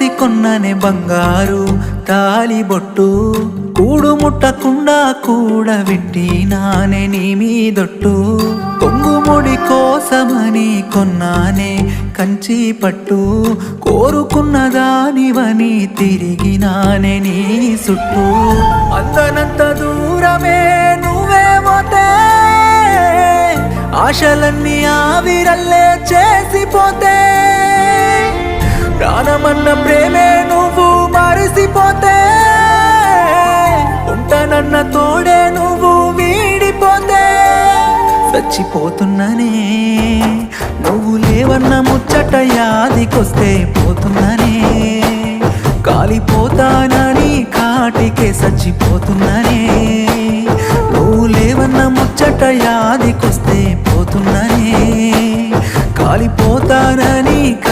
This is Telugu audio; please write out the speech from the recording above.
కొన్ననే బంగారు తాలి బొట్టు. కూడు ముట్టకుండా కూడబెట్టి నానే నీ మీదొట్టు. కొంగుముడి కోసమని కొన్నానే కంచి పట్టు. కోరుకున్న దానివని తిరిగి నానే నీ సుట్టు. అందనంత దూరమే నువ్వే పోతే. ఆశలన్నీ ఆవిరల్లే చేసిపోతే. తోడే నువ్వు వీడిపోతే. చచ్చిపోతున్నానే నువ్వు లేవన్న ముచ్చట యాదికొస్తే పోతున్నానే. కాలిపోతానని కాటికే చచ్చిపోతున్నానే. నువ్వు లేవన్న ముచ్చట యాదికొస్తే పోతున్నానే. కాలిపోతానని